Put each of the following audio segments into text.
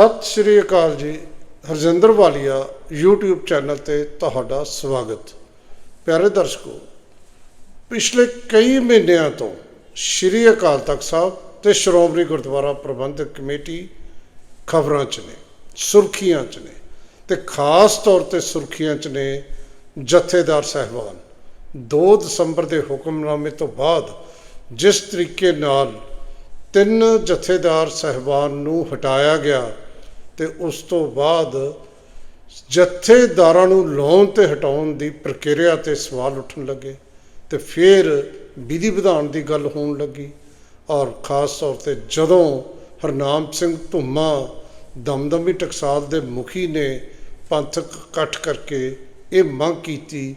ਸਤਿ ਸ਼੍ਰੀ ਅਕਾਲ ਜੀ, ਹਰਜਿੰਦਰ ਵਾਲੀਆ, YouTube channel ਤੇ ਤੁਹਾਡਾ ਸਵਾਗਤ। ਪਿਆਰੇ ਦਰਸ਼ਕੋ, ਪਿਛਲੇ ਕਈ ਮਹੀਨਿਆਂ ਤੋਂ ਸ਼੍ਰੀ ਅਕਾਲ ਤਖਤ ਸਾਹਿਬ ਤੇ ਸ਼੍ਰੋਮਣੀ ਗੁਰਦੁਆਰਾ ਪ੍ਰਬੰਧਕ ਕਮੇਟੀ ਖਬਰਾਂ 'ਚ ਨੇ, ਸੁਰਖੀਆਂ 'ਚ ਨੇ ਤੇ ਖਾਸ ਤੌਰ ਤੇ ਸੁਰਖੀਆਂ 'ਚ ਨੇ ਜਥੇਦਾਰ ਸਹਿਬਾਨ। 2 ਦਸੰਬਰ ਦੇ ਹੁਕਮਨਾਮੇ ਤੋਂ ਬਾਅਦ ਜਿਸ ਤਰੀਕੇ ਨਾਲ ਤਿੰਨ ਜਥੇਦਾਰ ਸਹਿਬਾਨ ਨੂੰ ਹਟਾਇਆ ਗਿਆ ਤੇ ਉਸ ਤੋਂ ਬਾਅਦ ਜਥੇਦਾਰਾਂ ਨੂੰ ਲਾਉਣ ਤੇ ਹਟਾਉਣ ਦੀ ਪ੍ਰਕਿਰਿਆ ਤੇ ਸਵਾਲ ਉੱਠਣ ਲੱਗੇ ਤੇ ਫਿਰ ਵਿਧੀ ਵਿਧਾਨ ਦੀ ਗੱਲ ਹੋਣ ਲੱਗੀ। ਔਰ ਖਾਸ ਤੌਰ ਤੇ ਜਦੋਂ ਹਰਨਾਮ ਸਿੰਘ ਧੁੰਮਾ ਦਮਦਮੀ ਟਕਸਾਲ ਦੇ ਮੁਖੀ ਨੇ ਪੰਥਕ ਇਕੱਠ ਕਰਕੇ ਇਹ ਮੰਗ ਕੀਤੀ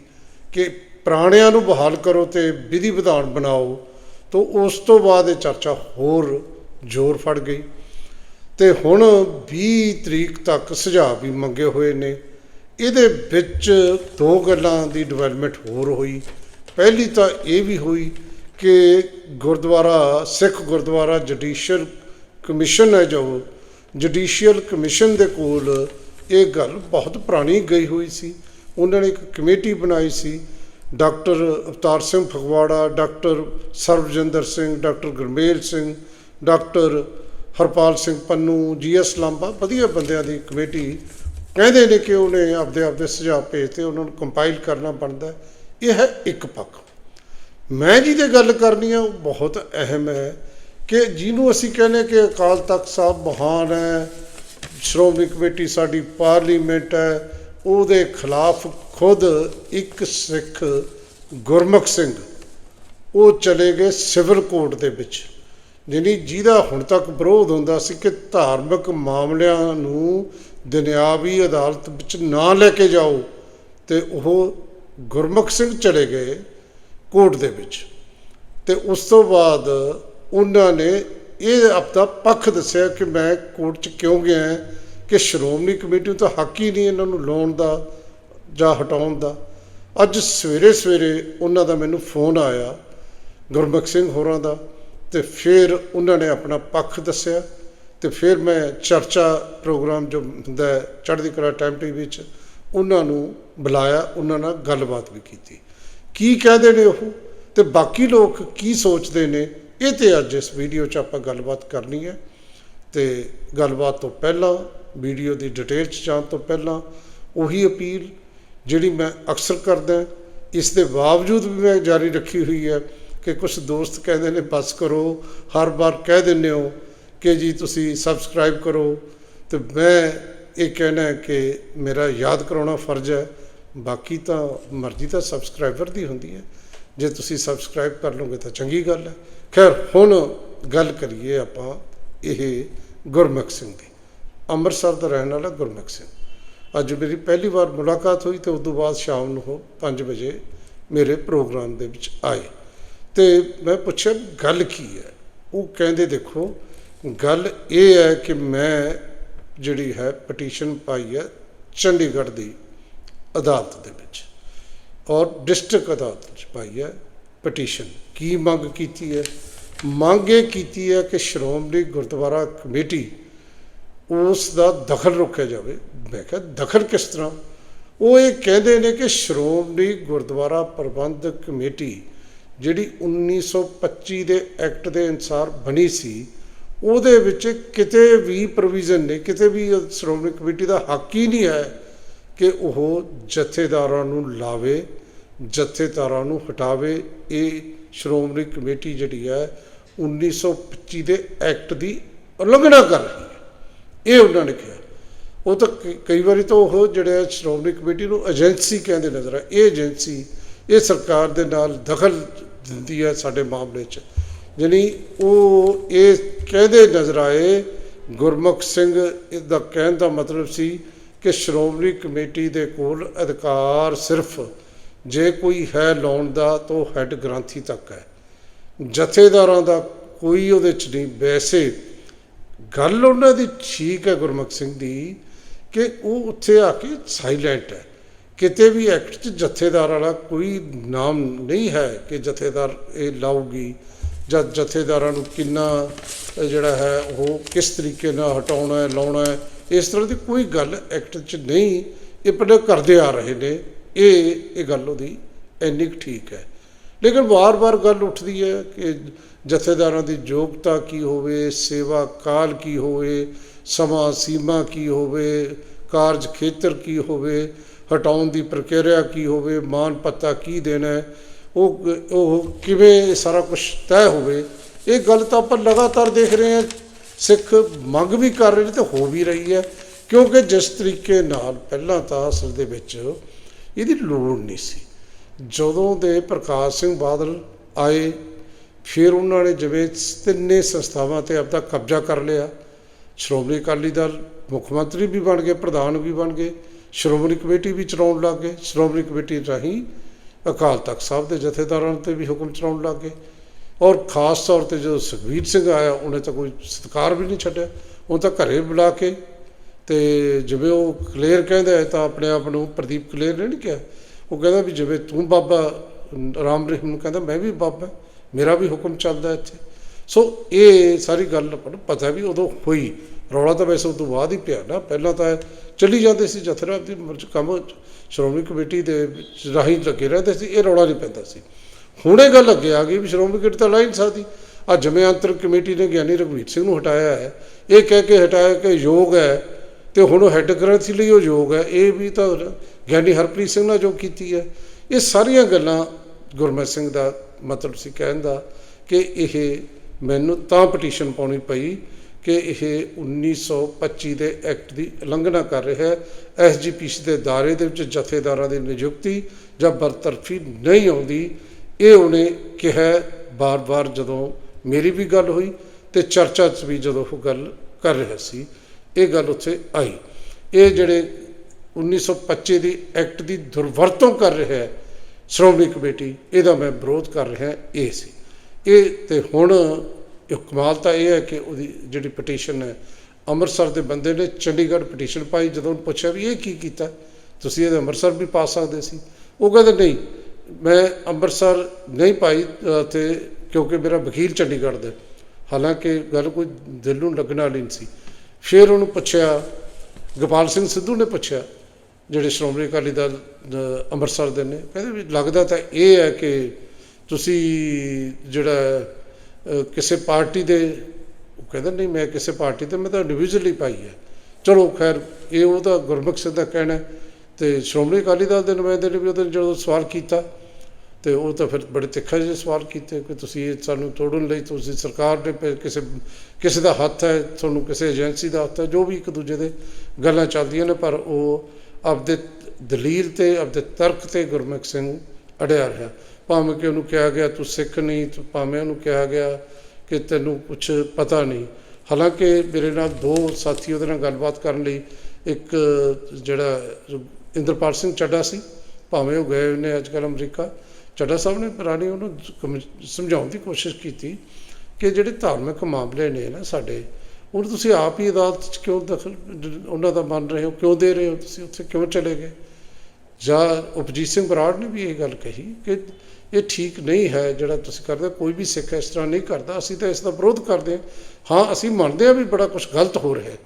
ਕਿ ਪੁਰਾਣਿਆਂ ਨੂੰ ਬਹਾਲ ਕਰੋ ਤੇ ਵਿਧੀ ਵਿਧਾਨ ਬਣਾਓ, ਤੋਂ ਉਸ ਤੋਂ ਬਾਅਦ ਇਹ ਚਰਚਾ ਹੋਰ ਜ਼ੋਰ ਫੜ ਗਈ। ਤੇ ਹੁਣ 20 ਤਰੀਕ ਤੱਕ ਸੁਝਾਅ ਵੀ ਮੰਗੇ ਹੋਏ ਨੇ। ਇਹਦੇ ਵਿੱਚ ਦੋ ਗੱਲਾਂ ਦੀ ਡਿਵੈਲਪਮੈਂਟ ਹੋਰ ਹੋਈ। ਪਹਿਲੀ ਤਾਂ ਇਹ ਵੀ ਹੋਈ ਕਿ ਗੁਰਦੁਆਰਾ, ਸਿੱਖ ਗੁਰਦੁਆਰਾ ਜੁਡੀਸ਼ੀਅਲ ਕਮਿਸ਼ਨ ਹੈ ਜੋ, ਜੁਡੀਸ਼ੀਅਲ ਕਮਿਸ਼ਨ ਦੇ ਕੋਲ ਇਹ ਗੱਲ ਬਹੁਤ ਪੁਰਾਣੀ ਗਈ ਹੋਈ ਸੀ। ਉਹਨਾਂ ਨੇ ਇੱਕ ਕਮੇਟੀ ਬਣਾਈ ਸੀ। Doctor Avtar Singh Phagwara, doctor Sarabjinder Singh, doctor Gurmel Singh, doctor Harpal Singh Pannu GS Lamba, ਵਧੀਆ ਬੰਦਿਆਂ ਦੀ ਕਮੇਟੀ ਕਹਿੰਦੇ ਨੇ ਕਿ ਉਹਨੇ ਆਪਦੇ ਆਪਦੇ ਸੁਝਾਅ ਭੇਜਤੇ ਉਹਨਾਂ ਨੂੰ ਕੰਪਾਈਲ ਕਰਨਾ ਬਣਦਾ ਇਹ ਹੈ ਇੱਕ ਪੱਖ। ਮੈਂ ਜਿਹਦੇ ਗੱਲ ਕਰਨੀ ਆ, ਉਹ ਬਹੁਤ ਅਹਿਮ ਹੈ ਕਿ ਜਿਹਨੂੰ ਅਸੀਂ ਕਹਿੰਦੇ ਕਿ ਅਕਾਲ ਤਖਤ ਸਾਹਿਬ ਮਹਾਨ ਹੈ, ਸ਼੍ਰੋਮਣੀ ਕਮੇਟੀ ਸਾਡੀ ਪਾਰਲੀਮੈਂਟ ਹੈ, ਉਹਦੇ ਖਿਲਾਫ ਖੁਦ ਇੱਕ ਸਿੱਖ ਗੁਰਮੁਖ ਸਿੰਘ, ਉਹ ਚਲੇ ਗਏ ਸਿਵਲ ਕੋਰਟ ਦੇ ਵਿੱਚ। ਜਿਹਨੀ ਜਿਹਦਾ ਹੁਣ ਤੱਕ ਵਿਰੋਧ ਹੁੰਦਾ ਸੀ ਕਿ ਧਾਰਮਿਕ ਮਾਮਲਿਆਂ ਨੂੰ ਦੁਨਿਆਵੀ ਅਦਾਲਤ ਵਿੱਚ ਨਾ ਲੈ ਕੇ ਜਾਓ ਤੇ ਉਹ ਗੁਰਮੁਖ ਸਿੰਘ ਚਲੇ ਗਏ ਕੋਰਟ ਦੇ ਵਿੱਚ। ਤੇ ਉਸ ਤੋਂ ਬਾਅਦ ਉਹਨਾਂ ਨੇ ਇਹ ਆਪਦਾ ਪੱਖ ਦੱਸਿਆ ਕਿ ਮੈਂ ਕੋਰਟ 'ਚ ਕਿਉਂ ਗਿਆ ਕਿ ਸ਼੍ਰੋਮਣੀ ਕਮੇਟੀ ਨੂੰ ਤਾਂ ਹੱਕ ਹੀ ਨਹੀਂ ਇਹਨਾਂ ਨੂੰ ਲਾਉਣ ਦਾ ਜਾਂ ਹਟਾਉਣ ਦਾ। ਅੱਜ ਸਵੇਰੇ ਸਵੇਰੇ ਉਹਨਾਂ ਦਾ ਮੈਨੂੰ ਫੋਨ ਆਇਆ ਗੁਰਮੁਖ ਸਿੰਘ ਹੋਰਾਂ ਦਾ ਤੇ ਫਿਰ ਉਹਨਾਂ ਨੇ ਆਪਣਾ ਪੱਖ ਦੱਸਿਆ ਤੇ ਫਿਰ ਮੈਂ ਚਰਚਾ ਪ੍ਰੋਗਰਾਮ ਜੋ ਹੁੰਦਾ ਚੜ੍ਹਦੀ ਕਲਾ ਟਾਈਮ ਟੀਵੀ ਵਿੱਚ, ਉਹਨਾਂ ਨੂੰ ਬੁਲਾਇਆ, ਉਹਨਾਂ ਨਾਲ ਗੱਲਬਾਤ ਵੀ ਕੀਤੀ। ਕੀ ਕਹਿੰਦੇ ਨੇ ਉਹ? ਤੇ ਬਾਕੀ ਲੋਕ ਕੀ ਸੋਚਦੇ ਨੇ? ਇਹ ਤੇ ਅੱਜ ਇਸ ਵੀਡੀਓ 'ਚ ਆਪਾਂ ਗੱਲਬਾਤ ਕਰਨੀ ਹੈ। ਤੇ ਗੱਲਬਾਤ ਤੋਂ ਪਹਿਲਾਂ, ਵੀਡੀਓ ਦੀ ਡਿਟੇਲ 'ਚ ਜਾਣ ਤੋਂ ਪਹਿਲਾਂ ਉਹੀ ਅਪੀਲ ਜਿਹੜੀ ਮੈਂ ਅਕਸਰ ਕਰਦਾ, ਇਸ ਦੇ ਬਾਵਜੂਦ ਵੀ ਮੈਂ ਜਾਰੀ ਰੱਖੀ ਹੋਈ ਹੈ ਕਿ ਕੁਝ ਦੋਸਤ ਕਹਿੰਦੇ ਨੇ, ਬਸ ਕਰੋ, ਹਰ ਵਾਰ ਕਹਿ ਦਿੰਦੇ ਹੋ ਕਿ ਜੀ ਤੁਸੀਂ ਸਬਸਕ੍ਰਾਈਬ ਕਰੋ। ਤੇ ਮੈਂ ਇਹ ਕਹਿਣਾ ਕਿ ਮੇਰਾ ਯਾਦ ਕਰਾਉਣਾ ਫਰਜ਼ ਹੈ। ਬਾਕੀ ਤਾਂ ਮਰਜ਼ੀ ਤਾਂ ਸਬਸਕ੍ਰਾਈਬਰ ਦੀ ਹੁੰਦੀ ਹੈ। ਜੇ ਤੁਸੀਂ ਸਬਸਕ੍ਰਾਈਬ ਕਰ ਲਓਗੇ ਤਾਂ ਚੰਗੀ ਗੱਲ ਹੈ। ਖੈਰ, ਹੁਣ ਗੱਲ ਕਰੀਏ ਆਪਾਂ ਇਹ ਗੁਰਮੁਖ ਸਿੰਘ ਦੀ। ਅੰਮ੍ਰਿਤਸਰ ਦਾ ਰਹਿਣ ਵਾਲਾ ਗੁਰਮੁਖ ਸਿੰਘ। ਅੱਜ ਮੇਰੀ ਪਹਿਲੀ ਵਾਰ ਮੁਲਾਕਾਤ ਹੋਈ ਤੇ ਉਸ ਤੋਂ ਬਾਅਦ ਸ਼ਾਮ ਨੂੰ ਉਹ 5 ਵਜੇ ਮੇਰੇ ਪ੍ਰੋਗਰਾਮ ਦੇ ਵਿੱਚ ਆਏ। ਤੇ ਮੈਂ ਪੁੱਛਿਆ, ਗੱਲ ਕੀ ਹੈ? ਉਹ ਕਹਿੰਦੇ, ਦੇਖੋ, ਗੱਲ ਇਹ ਹੈ ਕਿ ਮੈਂ ਜਿਹੜੀ ਹੈ ਪਟੀਸ਼ਨ ਪਾਈ ਹੈ ਚੰਡੀਗੜ੍ਹ ਦੀ ਅਦਾਲਤ ਦੇ ਵਿੱਚ ਔਰ ਡਿਸਟ੍ਰਿਕਟ ਅਦਾਲਤ ਵਿੱਚ ਪਾਈ ਹੈ ਪਟੀਸ਼ਨ। ਕੀ ਮੰਗ ਕੀਤੀ ਹੈ? ਮੰਗ ਇਹ ਕੀਤੀ ਹੈ ਕਿ ਸ਼੍ਰੋਮਣੀ ਗੁਰਦੁਆਰਾ ਕਮੇਟੀ ਉਸ ਦਾ ਦਖਲ ਰੋਕਿਆ ਜਾਵੇ। ਮੈਂ ਕਿਹਾ, ਦਖਲ ਕਿਸ ਤਰ੍ਹਾਂ? ਉਹ ਇਹ ਕਹਿੰਦੇ ਨੇ ਕਿ ਸ਼੍ਰੋਮਣੀ ਗੁਰਦੁਆਰਾ ਪ੍ਰਬੰਧਕ ਕਮੇਟੀ ਜਿਹੜੀ 1925 ਦੇ ਐਕਟ ਦੇ ਅਨੁਸਾਰ ਬਣੀ ਸੀ, ਉਹਦੇ ਵਿੱਚ ਕਿਤੇ ਵੀ ਪ੍ਰੋਵੀਜ਼ਨ ਨਹੀਂ, ਕਿਤੇ ਵੀ ਸ਼੍ਰੋਮਣੀ ਕਮੇਟੀ ਦਾ ਹੱਕ ਹੀ ਨਹੀਂ ਹੈ ਕਿ ਉਹ ਜਥੇਦਾਰਾਂ ਨੂੰ ਲਾਵੇ, ਜਥੇਦਾਰਾਂ ਨੂੰ ਹਟਾਵੇ। ਇਹ ਸ਼੍ਰੋਮਣੀ ਕਮੇਟੀ ਜਿਹੜੀ ਹੈ 1925 ਦੇ ਐਕਟ ਦੀ ਉਲੰਘਣਾ ਕਰ ਰਹੀ ਹੈ। ਇਹ ਉਹਨਾਂ ਨੇ ਕਿਹਾ। ਉਹ ਤਾਂ ਕਈ- ਕਈ ਵਾਰੀ ਤਾਂ ਉਹ ਜਿਹੜੇ ਸ਼੍ਰੋਮਣੀ ਕਮੇਟੀ ਨੂੰ ਏਜੰਸੀ ਕਹਿੰਦੇ ਨਜ਼ਰ ਆ ਇਹ ਏਜੰਸੀ ਇਹ ਸਰਕਾਰ ਦੇ ਨਾਲ ਦਖਲ ਦਿੰਦੀ ਹੈ ਸਾਡੇ ਮਾਮਲੇ 'ਚ। ਯਾਨੀ ਉਹ ਇਹ ਕਹਿੰਦੇ ਨਜ਼ਰ ਆਏ, ਗੁਰਮੁਖ ਸਿੰਘ ਦਾ ਕਹਿਣ ਦਾ ਮਤਲਬ ਸੀ ਕਿ ਸ਼੍ਰੋਮਣੀ ਕਮੇਟੀ ਦੇ ਕੋਲ ਅਧਿਕਾਰ ਸਿਰਫ ਜੇ ਕੋਈ ਹੈ ਲਾਉਣ ਦਾ ਤਾਂ ਉਹ ਹੈੱਡ ਗ੍ਰੰਥੀ ਤੱਕ ਹੈ। ਜਥੇਦਾਰਾਂ ਦਾ ਕੋਈ ਉਹਦੇ 'ਚ ਨਹੀਂ। ਵੈਸੇ ਗੱਲ ਉਹਨਾਂ ਦੀ ਠੀਕ ਹੈ ਗੁਰਮੁਖ ਸਿੰਘ ਦੀ ਕਿ ਉਹ ਉੱਥੇ ਆ ਕੇ ਸਾਇਲੈਂਟ ਹੈ। ਕਿਤੇ ਵੀ ਐਕਟ 'ਚ ਜਥੇਦਾਰ ਵਾਲਾ ਕੋਈ ਨਾਮ ਨਹੀਂ ਹੈ ਕਿ ਜਥੇਦਾਰ ਇਹ ਲਾਊਗੀ ਜਾਂ ਜਥੇਦਾਰਾਂ ਨੂੰ ਕਿੰਨਾ ਜਿਹੜਾ ਹੈ ਉਹ ਕਿਸ ਤਰੀਕੇ ਨਾਲ ਹਟਾਉਣਾ ਹੈ, ਲਾਉਣਾ ਹੈ, ਇਸ ਤਰ੍ਹਾਂ ਦੀ ਕੋਈ ਗੱਲ ਐਕਟ 'ਚ ਨਹੀਂ। ਇਹ ਪਹਿਲਾਂ ਕਰਦੇ ਆ ਰਹੇ ਨੇ। ਇਹ ਇਹ ਗੱਲ ਉਹਦੀ ਇੰਨੀ ਕੁ ਠੀਕ ਹੈ। ਲੇਕਿਨ ਵਾਰ-ਵਾਰ ਗੱਲ ਉੱਠਦੀ ਹੈ ਕਿ ਜਥੇਦਾਰਾਂ ਦੀ ਯੋਗਤਾ ਕੀ ਹੋਵੇ, ਸੇਵਾ ਕਾਲ ਕੀ ਹੋਵੇ, ਸਮਾਂ ਸੀਮਾ ਕੀ ਹੋਵੇ, ਕਾਰਜ ਖੇਤਰ ਕੀ ਹੋਵੇ। ਹਟਾਉਣ ਦੀ ਪ੍ਰਕਿਰਿਆ ਕੀ ਹੋਵੇ, ਮਾਨ ਪੱਤਾ ਕੀ ਦੇਣਾ ਉਹ ਉਹ ਕਿਵੇਂ ਇਹ ਸਾਰਾ ਕੁਝ ਤੈਅ ਹੋਵੇ, ਇਹ ਗੱਲ ਤਾਂ ਆਪਾਂ ਲਗਾਤਾਰ ਦੇਖ ਰਹੇ ਹਾਂ। ਸਿੱਖ ਮੰਗ ਵੀ ਕਰ ਰਹੇ ਨੇ ਤੇ ਹੋ ਵੀ ਰਹੀ ਹੈ, ਕਿਉਂਕਿ ਜਿਸ ਤਰੀਕੇ ਨਾਲ ਪਹਿਲਾਂ ਤਾਂ ਅਸਲ ਦੇ ਵਿੱਚ ਇਹਦੀ ਲੋੜ ਨਹੀਂ ਸੀ। ਜਦੋਂ ਦੇ ਪ੍ਰਕਾਸ਼ ਸਿੰਘ ਬਾਦਲ ਆਏ, ਫਿਰ ਉਹਨਾਂ ਨੇ ਜਿਵੇਂ ਤਿੰਨੇ ਸੰਸਥਾਵਾਂ ਤੇ ਆਪਦਾ ਕਬਜ਼ਾ ਕਰ ਲਿਆ। ਸ਼੍ਰੋਮਣੀ ਅਕਾਲੀ ਦਲ ਮੁੱਖ ਮੰਤਰੀ ਵੀ ਬਣ ਗਏ, ਪ੍ਰਧਾਨ ਵੀ ਬਣ ਗਏ। ਸ਼੍ਰੋਮਣੀ ਕਮੇਟੀ ਵੀ ਚਲਾਉਣ ਲੱਗ। ਗਏ ਸ਼੍ਰੋਮਣੀ ਕਮੇਟੀ ਰਾਹੀਂ ਅਕਾਲ ਤਖਤ ਸਾਹਿਬ ਦੇ ਜਥੇਦਾਰਾਂ ਤੇ ਵੀ ਹੁਕਮ ਚਲਾਉਣ ਲੱਗ। ਗਏ ਔਰ ਖਾਸ ਤੌਰ ਤੇ ਜਦੋਂ ਸੁਖਬੀਰ ਸਿੰਘ ਆਇਆ, ਉਹਨੇ ਤਾਂ ਕੋਈ ਸਤਿਕਾਰ ਵੀ ਨਹੀਂ ਛੱਡਿਆ। ਉਹ ਤਾਂ ਘਰੇ ਬੁਲਾ ਕੇ ਤੇ ਜਿਵੇਂ ਉਹ ਕਲੇਰ ਕਹਿੰਦਾ ਹੈ, ਤਾਂ ਆਪਣੇ ਆਪ ਨੂੰ ਪ੍ਰਦੀਪ ਕਲੇਰ ਨੇ ਨਹੀਂ ਕਿਹਾ। ਉਹ ਕਹਿੰਦਾ ਵੀ ਜਿਵੇਂ ਤੂੰ ਬਾਬਾ ਰਾਮ ਰਹੀਮ ਨੂੰ ਕਹਿੰਦਾ, ਮੈਂ ਵੀ ਬਾਬਾ, ਮੇਰਾ ਵੀ ਹੁਕਮ ਚੱਲਦਾ ਇੱਥੇ। ਸੋ ਇਹ ਸਾਰੀ ਗੱਲ ਆਪਾਂ ਨੂੰ ਪਤਾ ਵੀ ਉਦੋਂ ਹੋਈ। ਰੌਲਾ ਤਾਂ ਵੈਸੇ ਉਸ ਤੋਂ ਬਾਅਦ ਹੀ ਪਿਆ ਨਾ, ਪਹਿਲਾਂ ਤਾਂ ਚੱਲੀ ਜਾਂਦੇ ਸੀ ਜਥੇਦਾਰ ਦੀ ਮਰਜ਼ ਕੰਮ, ਸ਼੍ਰੋਮਣੀ ਕਮੇਟੀ ਦੇ ਰਾਹੀਂ ਲੱਗੇ ਰਹਿੰਦੇ ਸੀ, ਇਹ ਰੌਲਾ ਨਹੀਂ ਪੈਂਦਾ ਸੀ। ਹੁਣ ਇਹ ਗੱਲ ਅੱਗੇ ਆ ਗਈ ਵੀ ਸ਼੍ਰੋਮਣੀ ਕਮੇਟੀ ਤਾਂ ਲਾ ਹੀ ਨਹੀਂ ਸਕਦੀ। ਆ ਅੰਤਰ ਕਮੇਟੀ ਨੇ ਗਿਆਨੀ ਰਘਵੀਰ ਸਿੰਘ ਨੂੰ ਹਟਾਇਆ ਹੈ। ਇਹ ਕਹਿ ਕੇ ਹਟਾਇਆ ਕਿ ਯੋਗ ਹੈ ਤੇ ਹੁਣ ਉਹ ਹੈੱਡ ਗ੍ਰੰਥੀ ਲਈ ਉਹ ਯੋਗ ਹੈ। ਇਹ ਵੀ ਤਾਂ ਗਿਆਨੀ ਹਰਪ੍ਰੀਤ ਸਿੰਘ ਨਾਲ ਜੋ ਕੀਤੀ ਹੈ। ਇਹ ਸਾਰੀਆਂ ਗੱਲਾਂ ਗੁਰਮਤ ਸਿੰਘ ਦਾ ਮਤਲਬ ਸੀ ਕਹਿਣ ਦਾ ਕਿ ਇਹ ਮੈਨੂੰ ਤਾਂ ਪਟੀਸ਼ਨ ਪਾਉਣੀ ਪਈ ਕਿ ਇਹ 1925 ਦੇ ਐਕਟ ਦੀ ਉਲੰਘਣਾ ਕਰ ਰਿਹਾ ਹੈ। ਐਸਜੀਪੀਸੀ ਦੇ ਦਾਇਰੇ ਦੇ ਵਿੱਚ ਜਥੇਦਾਰਾਂ ਦੀ ਨਿਯੁਕਤੀ ਜਾਂ ਬਰਤਰਫੀ ਨਹੀਂ ਆਉਂਦੀ। ਇਹ ਉਹਨੇ ਕਿਹਾ ਬਾਰ-ਬਾਰ ਜਦੋਂ ਮੇਰੀ ਵੀ ਗੱਲ ਹੋਈ ਤੇ ਚਰਚਾ 'ਚ ਵੀ ਜਦੋਂ ਉਹ ਗੱਲ ਕਰ ਰਿਹਾ ਸੀ, ਇਹ ਗੱਲ ਉੱਥੇ ਆਈ। ਇਹ ਜਿਹੜੇ 1925 ਦੀ ਐਕਟ ਦੀ ਦੁਰਵਰਤੋਂ ਕਰ ਰਿਹਾ ਹੈ, ਸ਼੍ਰੋਮਣੀ ਕਮੇਟੀ, ਇਹਦਾ ਮੈਂ ਵਿਰੋਧ ਕਰ ਰਿਹਾ, ਇਹ ਸੀ। ਇਹ ਤੇ ਹੁਣ ਇਹ ਕਮਾਲ ਤਾਂ ਇਹ ਹੈ ਕਿ ਉਹਦੀ ਜਿਹੜੀ ਪਟੀਸ਼ਨ ਹੈ ਅੰਮ੍ਰਿਤਸਰ ਦੇ ਬੰਦੇ ਨੇ ਚੰਡੀਗੜ੍ਹ ਪਟੀਸ਼ਨ ਪਾਈ ਜਦੋਂ ਉਹਨੂੰ ਪੁੱਛਿਆ ਵੀ ਇਹ ਕੀ ਕੀਤਾ? ਤੁਸੀਂ ਇਹਦੇ ਅੰਮ੍ਰਿਤਸਰ ਵੀ ਪਾ ਸਕਦੇ ਸੀ। ਉਹ ਕਹਿੰਦੇ ਨਹੀਂ ਮੈਂ ਅੰਮ੍ਰਿਤਸਰ ਨਹੀਂ ਪਾਈ ਅ, ਤੇ ਕਿਉਂਕਿ ਮੇਰਾ ਵਕੀਲ ਚੰਡੀਗੜ੍ਹ ਦਾ ਹਾਲਾਂਕਿ ਗੱਲ ਕੋਈ ਦਿਲ ਨੂੰ ਲੱਗਣ ਵਾਲੀ ਨਹੀਂ ਸੀ। ਫਿਰ ਉਹਨੂੰ ਪੁੱਛਿਆ ਗੋਪਾਲ ਸਿੰਘ ਸਿੱਧੂ ਨੇ ਪੁੱਛਿਆ ਜਿਹੜੇ ਸ਼੍ਰੋਮਣੀ ਅਕਾਲੀ ਦਲ ਅੰਮ੍ਰਿਤਸਰ ਦੇ ਨੇ ਕਹਿੰਦੇ ਵੀ ਲੱਗਦਾ ਤਾਂ ਇਹ ਹੈ ਕਿ ਤੁਸੀਂ ਜਿਹੜਾ ਕਿਸੇ ਪਾਰਟੀ ਦੇ, ਉਹ ਕਹਿੰਦਾ ਨਹੀਂ ਮੈਂ ਕਿਸੇ ਪਾਰਟੀ ਤੇ, ਮੈਂ ਤਾਂ ਇੰਡੀਵਿਜੂਅਲੀ ਪਾਈ ਹੈ ਚਲੋ ਖੈਰ, ਇਹ ਉਹ ਤਾਂ ਗੁਰਮੁਖ ਸਿੰਘ ਦਾ ਕਹਿਣਾ ਹੈ। ਤੇ ਸ਼੍ਰੋਮਣੀ ਅਕਾਲੀ ਦਲ ਦੇ ਨੁਮਾਇੰਦੇ ਨੇ ਵੀ ਉਹਦੇ ਜਦੋਂ ਸਵਾਲ ਕੀਤਾ, ਤੇ ਉਹ ਤਾਂ ਫਿਰ ਬੜੇ ਤਿੱਖਾ ਜਿਹੇ ਸਵਾਲ ਕੀਤੇ ਕਿ ਤੁਸੀਂ ਇਹ ਸਾਨੂੰ ਤੋੜਨ ਲਈ, ਤੁਸੀਂ ਸਰਕਾਰ ਦੇ ਕਿਸੇ ਕਿਸੇ ਦਾ ਹੱਥ ਹੈ, ਤੁਹਾਨੂੰ ਕਿਸੇ ਏਜੰਸੀ ਦਾ ਹੱਥ ਹੈ, ਜੋ ਵੀ ਇੱਕ ਦੂਜੇ ਦੇ ਗੱਲਾਂ ਚੱਲਦੀਆਂ ਨੇ, ਪਰ ਉਹ ਆਪਦੇ ਦਲੀਲ ਤੇ, ਆਪਦੇ ਤਰਕ ਤੇ ਗੁਰਮੁਖ ਸਿੰਘ ਅੜਿਆ ਰਿਹਾ ਭਾਵੇਂ ਕਿ ਉਹਨੂੰ ਕਿਹਾ ਗਿਆ, ਤੂੰ ਸਿੱਖ ਨਹੀਂ, ਤੂੰ ਭਾਵੇਂ ਉਹਨੂੰ ਕਿਹਾ ਗਿਆ ਕਿ ਤੈਨੂੰ ਕੁਝ ਪਤਾ ਨਹੀਂ। ਹਾਲਾਂਕਿ ਮੇਰੇ ਨਾਲ ਦੋ ਸਾਥੀ ਉਹਦੇ ਨਾਲ ਗੱਲਬਾਤ ਕਰਨ ਲਈ ਇੱਕ ਜਿਹੜਾ ਇੰਦਰਪਾਲ ਸਿੰਘ ਚੱਡਾ ਸੀ, ਭਾਵੇਂ ਉਹ ਗਏ ਨੇ ਅੱਜ ਕੱਲ੍ਹ ਅਮਰੀਕਾ। ਚੱਡਾ ਸਾਹਿਬ ਨੇ ਪੁਰਾਣੀ ਉਹਨੂੰ ਸਮਝਾਉਣ ਦੀ ਕੋਸ਼ਿਸ਼ ਕੀਤੀ ਕਿ ਜਿਹੜੇ ਧਾਰਮਿਕ ਮਾਮਲੇ ਨੇ ਨਾ ਸਾਡੇ ਉਹ ਤੁਸੀਂ ਆਪ ਹੀ ਅਦਾਲਤ 'ਚ ਕਿਉਂ ਦਖਲ ਉਹਨਾਂ ਦਾ ਮੰਨ ਰਹੇ ਹੋ, ਕਿਉਂ ਦੇ ਰਹੇ ਹੋ ਤੁਸੀਂ? ਉੱਥੇ ਕਿਉਂ ਚਲੇ ਗਏ? ਜਾਂ ਉਪਜੀਤ ਸਿੰਘ ਬਰਾੜ ਨੇ ਵੀ ਇਹ ਗੱਲ ਕਹੀ ਕਿ ਇਹ ਠੀਕ ਨਹੀਂ ਹੈ ਜਿਹੜਾ ਤੁਸੀਂ ਕਰਦੇ ਕੋਈ ਵੀ ਸਿੱਖ ਇਸ ਤਰ੍ਹਾਂ ਨਹੀਂ ਕਰਦਾ, ਅਸੀਂ ਤਾਂ ਇਸ ਦਾ ਵਿਰੋਧ ਕਰਦੇ ਹਾਂ। ਹਾਂ, ਅਸੀਂ ਮੰਨਦੇ ਹਾਂ ਵੀ ਬੜਾ ਕੁਝ ਗਲਤ ਹੋ ਰਿਹਾ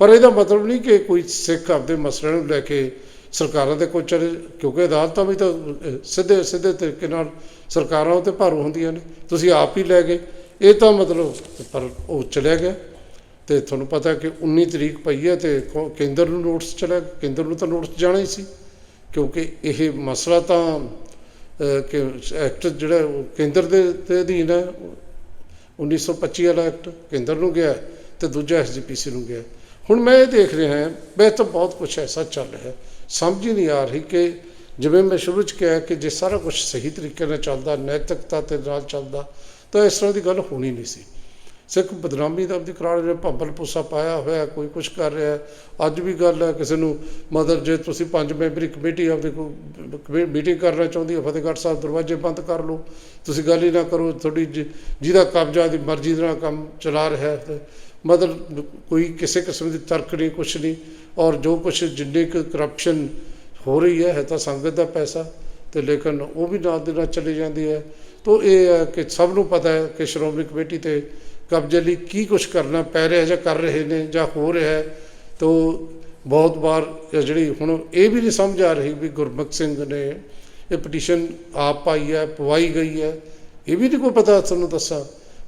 ਪਰ ਇਹਦਾ ਮਤਲਬ ਨਹੀਂ ਕਿ ਕੋਈ ਸਿੱਖ ਆਪਦੇ ਮਸਲਿਆਂ ਨੂੰ ਲੈ ਕੇ ਸਰਕਾਰਾਂ ਦੇ ਕੋਈ ਚਲੇ ਕਿਉਂਕਿ ਅਦਾਲਤਾਂ ਵੀ ਤਾਂ ਸਿੱਧੇ ਸਿੱਧੇ ਤਰੀਕੇ ਨਾਲ ਸਰਕਾਰਾਂ ਉੱਤੇ ਭਾਰੂ ਹੁੰਦੀਆਂ ਨੇ, ਤੁਸੀਂ ਆਪ ਹੀ ਲੈ ਗਏ। ਇਹ ਤਾਂ ਮਤਲਬ ਪਰ ਉਹ ਚਲਿਆ ਗਿਆ ਤੇ ਤੁਹਾਨੂੰ ਪਤਾ ਕਿ 19 ਤਰੀਕ ਪਈ ਹੈ ਤੇ ਕੇਂਦਰ ਨੂੰ ਨੋਟਿਸ ਚਲਿਆ ਕੇਂਦਰ ਨੂੰ ਤਾਂ ਨੋਟਿਸ ਜਾਣਾ ਹੀ ਸੀ। ਕਿਉਂਕਿ ਇਹ ਮਸਲਾ ਤਾਂ ਕਿ ਐਕਟ ਜਿਹੜਾ ਕੇਂਦਰ ਦੇ ਦੇ ਅਧੀਨ ਹੈ 1925 ਵਾਲਾ ਐਕਟ ਕੇਂਦਰ ਨੂੰ ਗਿਆ ਤੇ ਦੂਜਾ ਐਸਜੀਪੀਸੀ ਨੂੰ ਗਿਆ। ਹੁਣ ਮੈਂ ਇਹ ਦੇਖ ਰਿਹਾ ਹਾਂ, ਮੈਂ ਤਾਂ ਬਹੁਤ ਕੁਝ ਐਸਾ ਚੱਲ ਰਿਹਾ ਹੈ ਸਮਝ ਹੀ ਨਹੀਂ ਆ ਰਹੀ ਕਿ ਜਿਵੇਂ ਮੈਂ ਸ਼ੁਰੂ ਚ ਕਿਹਾ ਕਿ ਜੇ ਸਾਰਾ ਕੁਝ ਸਹੀ ਤਰੀਕੇ ਨਾਲ ਚੱਲਦਾ, ਨੈਤਿਕਤਾ ਤੇ ਨਾਲ ਚੱਲਦਾ, ਤਾਂ ਇਸ ਤਰ੍ਹਾਂ ਦੀ ਗੱਲ ਹੋਣੀ ਨਹੀਂ ਸੀ। ਸਿੱਖ ਬਦਨਾਮੀ ਦਾ ਆਪਦੀ ਕਰਾ ਰਿਹਾ ਭੰਬਲ ਪੁੱਸਾ ਪਾਇਆ ਹੋਇਆ, ਕੋਈ ਕੁਝ ਕਰ ਰਿਹਾ ਅੱਜ ਵੀ ਗੱਲ ਹੈ, ਕਿਸੇ ਨੂੰ ਮਦਰ, ਜੇ ਤੁਸੀਂ ਪੰਜ ਮੈਂਬਰੀ ਕਮੇਟੀ ਆਪਦੇ ਕੋਈ ਮੀਟਿੰਗ ਕਰਨਾ ਚਾਹੁੰਦੀ ਹੈ, ਫਤਿਹਗੜ੍ਹ ਸਾਹਿਬ ਦਰਵਾਜ਼ੇ ਬੰਦ ਕਰ ਲਓ। ਤੁਸੀਂ ਗੱਲ ਹੀ ਨਾ ਕਰੋ, ਤੁਹਾਡੀ ਜਿ- ਜਿਹਦਾ ਕਬਜ਼ਾ ਦੀ ਮਰਜ਼ੀ ਨਾਲ ਕੰਮ ਚਲਾ ਰਿਹਾ ਹੈ। ਮਤਲਬ ਕੋਈ ਕਿਸੇ ਕਿਸਮ ਦੀ ਤਰਕ ਨਹੀਂ, ਕੁਛ ਨਹੀਂ। ਔਰ ਜੋ ਕੁਛ ਜਿੰਨੇ ਕੁ ਕਰਪਸ਼ਨ ਹੋ ਰਹੀ ਹੈ ਹੈ ਤਾਂ ਸੰਗਤ ਦਾ ਪੈਸਾ। ਤੇ ਲੇਕਿਨ ਉਹ ਵੀ ਨਾਲ ਦੇ ਨਾਲ ਚਲੀ ਜਾਂਦੀ ਹੈ। ਤੋ ਇਹ ਹੈ ਕਿ ਸਭ ਨੂੰ ਪਤਾ ਹੈ ਕਿ ਸ਼੍ਰੋਮਣੀ ਕਮੇਟੀ ਤੇ ਕਬਜ਼ੇ ਲਈ ਕੀ ਕੁਝ ਕਰਨਾ, ਪੈ ਰਿਹਾ ਜਾਂ ਕਰ ਰਹੇ ਨੇ ਜਾਂ ਹੋ ਰਿਹਾ ਹੈ, ਤੋ ਬਹੁਤ ਵਾਰ ਜਿਹੜੀ ਹੁਣ ਇਹ ਵੀ ਨਹੀਂ ਸਮਝ ਆ ਰਹੀ ਵੀ ਗੁਰਮੁਖ ਸਿੰਘ ਨੇ ਇਹ ਪਟੀਸ਼ਨ ਆਪ ਪਾਈ ਹੈ, ਪਵਾਈ ਗਈ ਹੈ, ਇਹ ਵੀ ਨਹੀਂ ਕੋਈ ਪਤਾ ਤੁਹਾਨੂੰ ਦੱਸਾਂ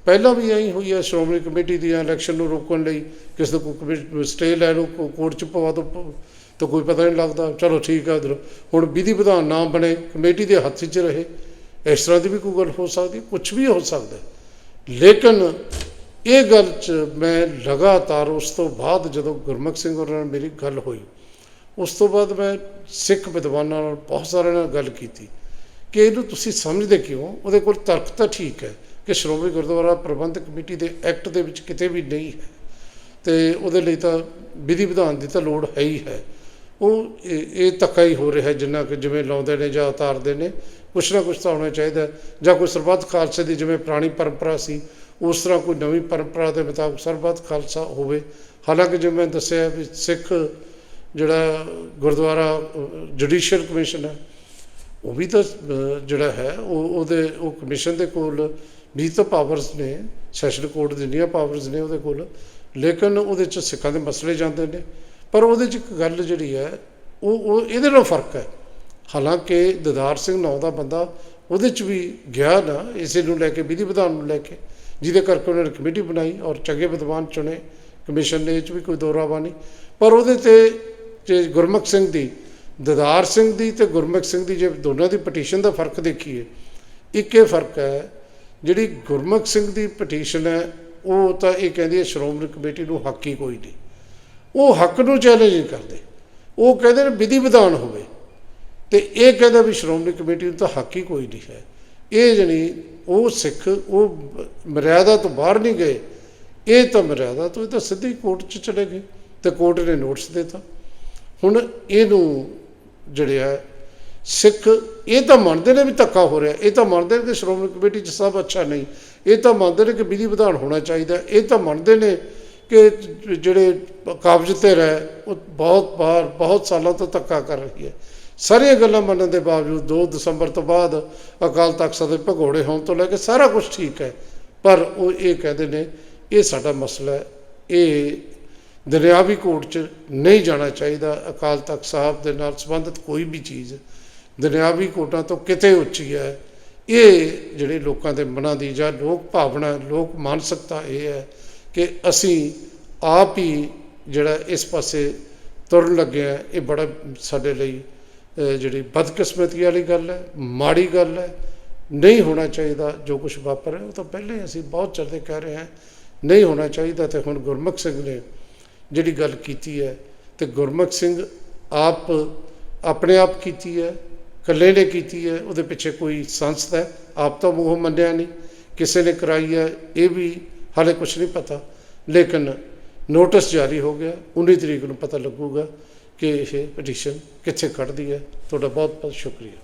ਪਹਿਲਾਂ ਵੀ ਐਂ ਹੋਈ ਹੈ, ਸ਼੍ਰੋਮਣੀ ਕਮੇਟੀ ਦੀਆਂ ਇਲੈਕਸ਼ਨ ਨੂੰ ਰੋਕਣ ਲਈ ਕਿਸੇ ਤੋਂ ਕੋਈ ਸਟੇ ਲੈ ਲਓ ਕੋਰਟ ਚ ਪਵਾ ਦੋ, ਤਾਂ ਕੋਈ ਪਤਾ ਨਹੀਂ ਲੱਗਦਾ, ਚਲੋ ਠੀਕ ਹੈ ਉਧਰ ਹੁਣ ਵਿਧੀ ਵਿਧਾਨ ਨਾ ਬਣੇ, ਕਮੇਟੀ ਦੇ ਹੱਥ 'ਚ ਰਹੇ, ਇਸ ਤਰ੍ਹਾਂ ਦੀ ਵੀ ਕੋਈ ਗੱਲ ਹੋ ਸਕਦੀ ਕੁਝ ਵੀ ਹੋ ਸਕਦਾ। ਲੇਕਿਨ ਇਹ ਗੱਲ 'ਚ ਮੈਂ ਲਗਾਤਾਰ ਉਸ ਤੋਂ ਬਾਅਦ ਜਦੋਂ ਗੁਰਮੁਖ ਸਿੰਘ ਹੋਰਾਂ ਨਾਲ ਮੇਰੀ ਗੱਲ ਹੋਈ, ਉਸ ਤੋਂ ਬਾਅਦ ਮੈਂ ਸਿੱਖ ਵਿਦਵਾਨਾਂ ਨਾਲ ਬਹੁਤ ਸਾਰਿਆਂ ਨਾਲ ਗੱਲ ਕੀਤੀ ਕਿ ਇਹਨੂੰ ਤੁਸੀਂ ਸਮਝਦੇ ਕਿਉਂ? ਉਹਦੇ ਕੋਲ ਤਰਕ ਤਾਂ ਠੀਕ ਹੈ ਕਿ ਸ਼੍ਰੋਮਣੀ ਗੁਰਦੁਆਰਾ ਪ੍ਰਬੰਧਕ ਕਮੇਟੀ ਦੇ ਐਕਟ ਦੇ ਵਿੱਚ ਕਿਤੇ ਵੀ ਨਹੀਂ ਹੈ ਤੇ ਉਹਦੇ ਲਈ ਤਾਂ ਵਿਧੀ ਵਿਧਾਨ ਦੀ ਤਾਂ ਲੋੜ ਹੈ ਹੀ ਹੈ। ਉਹ ਇਹ ਇਹ ਧੱਕਾ ਹੀ ਹੋ ਰਿਹਾ ਜਿੰਨਾ ਕਿ ਜਿਵੇਂ ਲਾਉਂਦੇ ਨੇ ਜਾਂ ਉਤਾਰਦੇ ਨੇ, ਕੁਛ ਨਾ ਕੁਛ ਤਾਂ ਹੋਣਾ ਚਾਹੀਦਾ ਜਾਂ ਕੋਈ ਸਰਬੱਤ ਖਾਲਸੇ ਦੀ ਜਿਵੇਂ ਪੁਰਾਣੀ ਪਰੰਪਰਾ ਸੀ ਉਸ ਤਰ੍ਹਾਂ ਕੋਈ ਨਵੀਂ ਪਰੰਪਰਾ ਦੇ ਮੁਤਾਬਕ ਸਰਬੱਤ ਖਾਲਸਾ ਹੋਵੇ। ਹਾਲਾਂਕਿ ਜਿਵੇਂ ਮੈਂ ਦੱਸਿਆ ਵੀ ਸਿੱਖ ਜਿਹੜਾ ਗੁਰਦੁਆਰਾ, ਜੁਡੀਸ਼ੀਅਲ ਕਮਿਸ਼ਨ ਹੈ, ਉਹ ਵੀ ਤਾਂ ਜਿਹੜਾ ਹੈ, ਉਹ, ਉਹਦੇ, ਉਹ ਕਮਿਸ਼ਨ ਦੇ ਕੋਲ ਵੀ ਤਾਂ ਪਾਵਰਸ ਨੇ, ਸੈਸ਼ਨ ਕੋਰਟ ਜਿੰਨੀਆਂ ਪਾਵਰਸ ਨੇ ਉਹਦੇ ਕੋਲ, ਲੇਕਿਨ ਉਹਦੇ ਚ ਸਿੱਖਾਂ ਦੇ ਮਸਲੇ ਜਾਂਦੇ ਨੇ। ਪਰ ਉਹਦੇ ਚ ਇੱਕ ਗੱਲ ਜਿਹੜੀ ਹੈ, ਉਹ ਉਹ, ਇਹਦੇ ਨਾਲ ਫ਼ਰਕ ਹੈ। ਹਾਲਾਂਕਿ ਦਦਾਰ ਸਿੰਘ ਨਾਂ ਦਾ ਬੰਦਾ ਉਹਦੇ ਚ ਵੀ ਗਿਆ ਨਾ, ਇਸੇ ਨੂੰ ਲੈ ਕੇ, ਵਿਧੀ ਵਿਧਾਨ ਨੂੰ ਲੈ ਕੇ ਜਿਹਦੇ ਕਰਕੇ ਉਹਨਾਂ ਨੇ ਕਮੇਟੀ ਬਣਾਈ ਔਰ ਚੰਗੇ ਵਿਦਵਾਨ ਚੁਣੇ। ਕਮਿਸ਼ਨ ਨੇ ਇਹ ਚ ਵੀ ਕੋਈ ਦੋਰਾਵਾ ਨਹੀਂ। ਪਰ ਉਹਦੇ ਤੇ ਜੇ ਗੁਰਮੁਖ ਸਿੰਘ ਦੀ, ਦਦਾਰ ਸਿੰਘ ਦੀ ਤੇ ਗੁਰਮੁਖ ਸਿੰਘ ਦੀ ਜੇ ਦੋਨਾਂ ਦੀ ਪਟੀਸ਼ਨ ਦਾ ਫ਼ਰਕ ਦੇਖੀਏ, ਇੱਕ ਇਹ ਫ਼ਰਕ ਹੈ, ਜਿਹੜੀ ਗੁਰਮੁਖ ਸਿੰਘ ਦੀ ਪਟੀਸ਼ਨ ਹੈ, ਉਹ ਤਾਂ ਇਹ ਕਹਿੰਦੀ ਹੈ ਸ਼੍ਰੋਮਣੀ ਕਮੇਟੀ ਨੂੰ ਹੱਕ ਹੀ ਕੋਈ ਨਹੀਂ। ਉਹ ਹੱਕ ਨੂੰ ਚੈਲੰਜ ਨਹੀਂ ਕਰਦੇ। ਉਹ ਕਹਿੰਦੇ ਨੇ ਵਿਧੀ ਵਿਧਾਨ ਹੋਵੇ। ਤੇ ਇਹ ਕਹਿੰਦਾ ਵੀ ਸ਼੍ਰੋਮਣੀ ਕਮੇਟੀ ਨੂੰ ਤਾਂ ਹੱਕ ਹੀ ਕੋਈ ਨਹੀਂ ਹੈ। ਇਹ ਜਣੀ ਉਹ ਸਿੱਖ, ਉਹ ਮਰਿਆਦਾ ਤੋਂ ਬਾਹਰ ਨਹੀਂ ਗਏ। ਇਹ ਤਾਂ ਮਰਿਆਦਾ ਤੋਂ, ਇਹ ਤਾਂ ਸਿੱਧੀ ਕੋਰਟ 'ਚ ਚਲੇ ਗਏ ਤੇ ਕੋਰਟ ਨੇ ਨੋਟਿਸ ਦਿੱਤਾ। ਹੁਣ ਇਹਨੂੰ ਜਿਹੜੇ ਆ, ਸਿੱਖ, ਇਹ ਤਾਂ ਮੰਨਦੇ ਨੇ ਵੀ ਧੱਕਾ ਹੋ ਰਿਹਾ, ਇਹ ਤਾਂ ਮੰਨਦੇ ਨੇ ਕਿ ਸ਼੍ਰੋਮਣੀ ਕਮੇਟੀ 'ਚ ਸਭ ਅੱਛਾ ਨਹੀਂ, ਇਹ ਤਾਂ ਮੰਨਦੇ ਨੇ ਕਿ ਵਿਧੀ ਵਿਧਾਨ ਹੋਣਾ ਚਾਹੀਦਾ, ਇਹ ਤਾਂ ਮੰਨਦੇ ਨੇ ਕਿ ਜਿਹੜੇ ਕਾਬਜ਼ ਤੇ ਰਹਿ, ਉਹ ਬਹੁਤ ਵਾਰ, ਬਹੁਤ ਸਾਲਾਂ ਤੋਂ ਧੱਕਾ ਕਰ ਰਹੀ ਹੈ। ਸਾਰੀਆਂ ਗੱਲਾਂ ਮੰਨਣ ਦੇ ਬਾਵਜੂਦ 2 ਦਸੰਬਰ ਤੋਂ ਬਾਅਦ ਅਕਾਲ ਤਖਤ ਸਾਹਿਬ ਦੇ ਭਗੌੜੇ ਹੋਣ ਤੋਂ ਲੈ ਕੇ ਸਾਰਾ ਕੁਝ ਠੀਕ ਹੈ। ਪਰ ਉਹ ਇਹ ਕਹਿੰਦੇ ਨੇ, ਇਹ ਸਾਡਾ ਮਸਲਾ ਹੈ। ਇਹ ਦਰਿਆਵੀ ਕੋਰਟ 'ਚ ਨਹੀਂ ਜਾਣਾ ਚਾਹੀਦਾ। ਅਕਾਲ ਤਖਤ ਸਾਹਿਬ ਦੇ ਨਾਲ ਸੰਬੰਧਿਤ ਕੋਈ ਵੀ ਚੀਜ਼ ਦਰਿਆਵੀ ਕੋਟਾਂ ਤੋਂ ਕਿਤੇ ਉੱਚੀ ਹੈ। ਇਹ ਜਿਹੜੇ ਲੋਕਾਂ ਦੇ ਮਨਾਂ ਦੀ ਜਾਂ ਲੋਕ ਭਾਵਨਾ, ਲੋਕ ਮਾਨਸਿਕਤਾ ਇਹ ਹੈ ਕਿ ਅਸੀਂ ਆਪ ਹੀ ਜਿਹੜਾ ਇਸ ਪਾਸੇ ਤੁਰਨ ਲੱਗੇ ਆ ਇਹ ਬੜਾ ਸਾਡੇ ਲਈ ਜਿਹੜੀ ਬਦਕਿਸਮਤੀ ਵਾਲੀ ਗੱਲ ਹੈ, ਮਾੜੀ ਗੱਲ ਹੈ, ਨਹੀਂ ਹੋਣਾ ਚਾਹੀਦਾ ਜੋ ਕੁਝ ਵਾਪਰ ਰਿਹਾ, ਉਹ ਤਾਂ ਪਹਿਲੇ ਹੀ ਅਸੀਂ ਬਹੁਤ ਚਿਰ ਕਹਿ ਰਹੇ ਹਾਂ, ਨਹੀਂ ਹੋਣਾ ਚਾਹੀਦਾ ਤੇ ਹੁਣ ਗੁਰਮੁਖ ਸਿੰਘ ਨੇ ਜਿਹੜੀ ਗੱਲ ਕੀਤੀ ਹੈ, ਤੇ ਗੁਰਮੁਖ ਸਿੰਘ ਆਪ ਆਪਣੇ ਆਪ ਕੀਤੀ ਹੈ, ਇਕੱਲੇ ਨੇ ਕੀਤੀ ਹੈ, ਉਹਦੇ ਪਿੱਛੇ ਕੋਈ ਸੰਸਥਾ ਹੈ, ਆਪ ਤਾਂ ਮੂੰਹ ਮੰਨਿਆ ਨਹੀਂ, ਕਿਸੇ ਨੇ ਕਰਾਈ ਹੈ, ਇਹ ਵੀ ਹਾਲੇ ਕੁਝ ਨਹੀਂ ਪਤਾ, ਲੇਕਿਨ ਨੋਟਿਸ ਜਾਰੀ ਹੋ ਗਿਆ 19 ਤਰੀਕ ਨੂੰ ਪਤਾ ਲੱਗੂਗਾ ਕਿ ਇਹ ਪਟੀਸ਼ਨ ਕਿੱਥੇ ਖੜਦੀ ਹੈ? ਤੁਹਾਡਾ ਬਹੁਤ ਬਹੁਤ ਸ਼ੁਕਰੀਆ।